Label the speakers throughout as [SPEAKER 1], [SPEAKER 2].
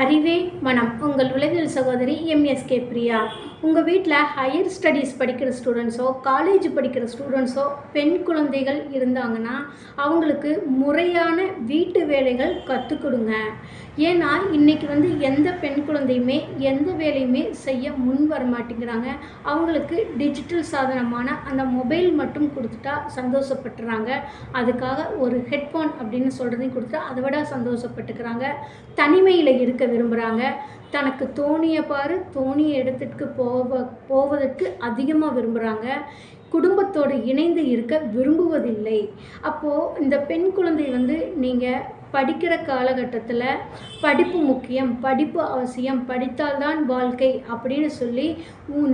[SPEAKER 1] அறிவே மனம். உங்கள் உலகில் சகோதரி எம்எஸ்கே பிரியா. உங்கள் வீட்டில் ஹையர் ஸ்டடீஸ் படிக்கிற ஸ்டூடெண்ட்ஸோ காலேஜ் படிக்கிற ஸ்டூடெண்ட்ஸோ பெண் குழந்தைகள் இருந்தாங்கன்னா அவங்களுக்கு முறையான வீட்டு வேலைகள் கற்றுக் கொடுங்க. ஏன்னா இன்றைக்கி வந்து எந்த பெண் குழந்தையுமே எந்த வேலையுமே செய்ய முன் வர மாட்டேங்கிறாங்க அவங்களுக்கு டிஜிட்டல் சாதனமான அந்த மொபைல் மட்டும் கொடுத்துட்டா சந்தோஷப்பட்டுறாங்க. அதுக்காக ஒரு ஹெட்ஃபோன் அப்படின்னு சொல்கிறதையும் கொடுத்தா அதை விட சந்தோஷப்பட்டுக்கிறாங்க. தனிமையில் இருக்க விரும்புகிறாங்க தனக்கு தோணிய பாரு தோணிய இடத்திற்கு போவ போவதற்கு அதிகமாக விரும்புகிறாங்க குடும்பத்தோடு இணைந்து இருக்க விரும்புவதில்லை. அப்போது இந்த பெண் குழந்தை வந்து நீங்கள் படிக்கிற காலகட்டத்தில் படிப்பு முக்கியம் படிப்பு அவசியம் படித்தால்தான் வாழ்க்கை அப்படின்னு சொல்லி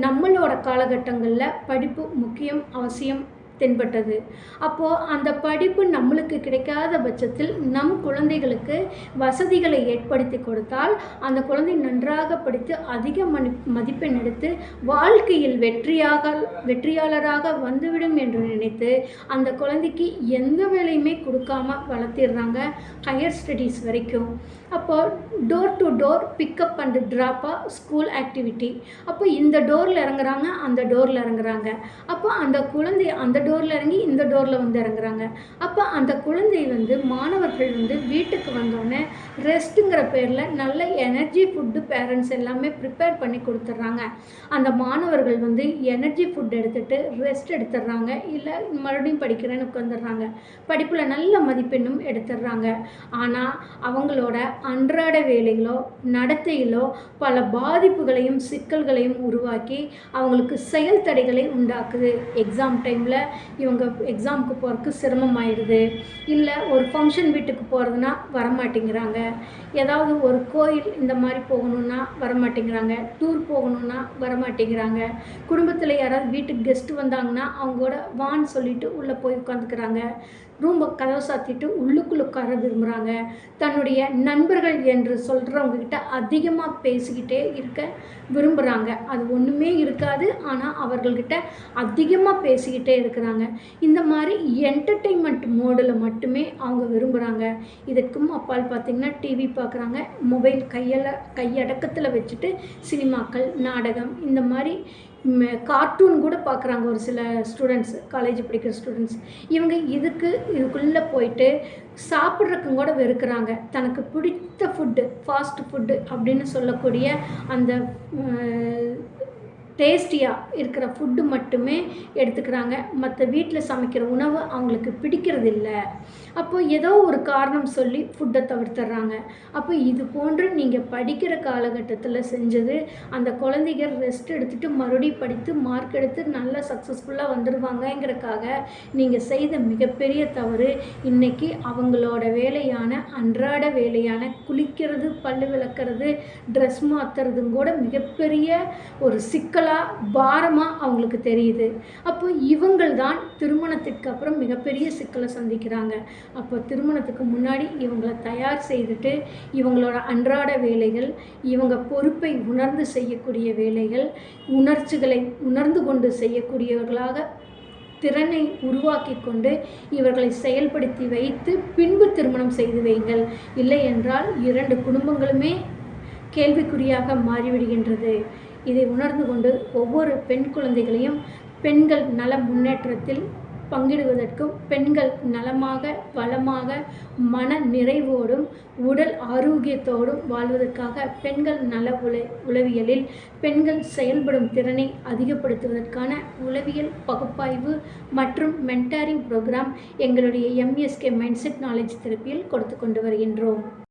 [SPEAKER 1] நம்மளோட காலகட்டங்களில் படிப்பு முக்கியம் அவசியம் தென்பட்டது. அப்போது அந்த படிப்பு நம்மளுக்கு கிடைக்காத பட்சத்தில் நம் குழந்தைகளுக்கு வசதிகளை ஏற்படுத்தி கொடுத்தால் அந்த குழந்தை நன்றாக படித்து அதிக மணி மதிப்பெண் எடுத்து வாழ்க்கையில் வெற்றியாக வெற்றியாளராக வந்துவிடும் என்று நினைத்து அந்த குழந்தைக்கு எந்த வேலையுமே கொடுக்காம வளர்த்திடுறாங்க ஹையர் ஸ்டடீஸ் வரைக்கும். அப்போ door to door pickup and ட்ராப்பாக school activity. அப்போ இந்த டோரில் இறங்குறாங்க அந்த டோரில் இறங்குறாங்க. அப்போ அந்த குழந்தை அந்த டோர் டோரில் இறங்கி இந்த டோரில் வந்து இறங்குறாங்க. அப்போ அந்த குழந்தை வந்து மாணவர்கள் வந்து வீட்டுக்கு வந்தோடனே ரெஸ்ட்டுங்கிற பேரில் நல்ல எனர்ஜி ஃபுட்டு பேரண்ட்ஸ் எல்லாமே ப்ரிப்பேர் பண்ணி கொடுத்துட்றாங்க. அந்த மாணவர்கள் வந்து எனர்ஜி ஃபுட் எடுத்துகிட்டு ரெஸ்ட் எடுத்துடுறாங்க. இல்லை மறுபடியும் படிக்கிறேன்னு உட்காந்துடுறாங்க படிப்பில் நல்ல மதிப்பெண்ணும் எடுத்துடுறாங்க. ஆனால் அவங்களோட அன்றாட வேலைகளோ நடத்தையிலோ பல பாதிப்புகளையும் சிக்கல்களையும் உருவாக்கி அவங்களுக்கு செயல் தடைகளை உண்டாக்குது. எக்ஸாம் டைமில் இவங்க எக்ஸாமுக்கு போகிறதுக்கு சிரமமாயிடுது இல்லை ஒரு ஃபங்க்ஷன் வீட்டுக்கு போகிறதுனா வரமாட்டேங்கிறாங்க. ஏதாவது ஒரு கோயில் இந்த மாதிரி போகணுன்னா வரமாட்டேங்கிறாங்க. டூர் போகணுன்னா வரமாட்டேங்கிறாங்க. குடும்பத்தில் யாராவது வீட்டுக்கு கெஸ்ட்டு வந்தாங்கன்னா அவங்களோட வான்னு சொல்லிட்டு உள்ளே போய் உட்காந்துக்கிறாங்க. ரொம்ப கதவை சாத்திட்டு உள்ளுக்குள்ள உட்கார விரும்புகிறாங்க தன்னுடைய நண்பர்கள் என்று சொல்கிறவங்கக்கிட்ட அதிகமாக பேசிக்கிட்டே இருக்க விரும்புகிறாங்க அது ஒன்றுமே இருக்காது. ஆனால் அவர்கள்கிட்ட அதிகமாக பேசிக்கிட்டே இருக்கிறாங்க இந்த மாதிரி என்டர்டெயின்மெண்ட் மோடில் மட்டுமே அவங்க விரும்புகிறாங்க இதுக்கும் அப்பால் பார்த்திங்கன்னா டிவி பார்க்குறாங்க. மொபைல் கையில் கையடக்கத்தில் வச்சுட்டு சினிமாக்கள் நாடகம் இந்த மாதிரி கார்ட்டூன் கூட பார்க்குறாங்க ஒரு சில ஸ்டூடெண்ட்ஸ் காலேஜ் படிக்கிற ஸ்டூடெண்ட்ஸ் இவங்க இதுக்கு இதுக்குள்ளே போயிட்டு சாப்பிட்றக்கும் கூட வெறுக்கிறாங்க. தனக்கு பிடித்த ஃபுட்டு ஃபாஸ்ட் ஃபுட்டு அப்படின்னு சொல்லக்கூடிய அந்த டேஸ்டியாக இருக்கிற ஃபுட்டு மட்டுமே எடுத்துக்கிறாங்க. மற்ற வீட்டில் சமைக்கிற உணவு அவங்களுக்கு பிடிக்கிறது இல்லை அப்போ ஏதோ ஒரு காரணம் சொல்லி ஃபுட்டை தவிர்த்துறாங்க. அப்போ இது போன்று நீங்கள் படிக்கிற காலகட்டத்தில் செஞ்சது அந்த குழந்தைகள் ரெஸ்ட் எடுத்துகிட்டு மறுபடியும் படித்து மார்க் எடுத்து நல்லா சக்ஸஸ்ஃபுல்லாக வந்துடுவாங்கங்கிறக்காக நீங்கள் செய்த மிகப்பெரிய தவறு இன்றைக்கி அவங்களோட வேலையான அன்றாட வேலையான குளிக்கிறது பல்லு விளக்குறது ட்ரெஸ் மாற்றுறதும் கூட மிகப்பெரிய ஒரு சிக்கல் சிக்கலாக பாரமாக அவங்களுக்கு தெரியுது. அப்போ இவங்கள் தான் திருமணத்திற்கு அப்புறம் மிகப்பெரிய சிக்கலை சந்திக்கிறாங்க. அப்போ திருமணத்துக்கு முன்னாடி இவங்களை தயார் செய்துட்டு இவங்களோட அன்றாட வேலைகள் இவங்க பொறுப்பை உணர்ந்து செய்யக்கூடிய வேலைகள் உணர்ச்சிகளை உணர்ந்து கொண்டு செய்யக்கூடியவர்களாக திறனை உருவாக்கி கொண்டு இவர்களை செயல்படுத்தி வைத்து பின்பு திருமணம் செய்து வைங்கள். இல்லை என்றால் இரண்டு குடும்பங்களுமே கேள்விக்குறியாக மாறிவிடுகின்றது. இதை உணர்ந்து கொண்டு ஒவ்வொரு பெண் குழந்தைகளையும் பெண்கள் நல முன்னேற்றத்தில் பங்கிடுவதற்கும் பெண்கள் நலமாக வளமாக மன நிறைவோடும் உடல் ஆரோக்கியத்தோடும் வாழ்வதற்காக பெண்கள் நல உல உளவியலில் பெண்கள் செயல்படும் திறனை அதிகப்படுத்துவதற்கான உளவியல் பகுப்பாய்வு மற்றும் மென்டாரிங் ப்ரோக்ராம் எங்களுடைய எம்எஸ்கே மைண்ட்செட் நாலேஜ் திருப்பியில் கொடுத்து கொண்டு வருகின்றோம்.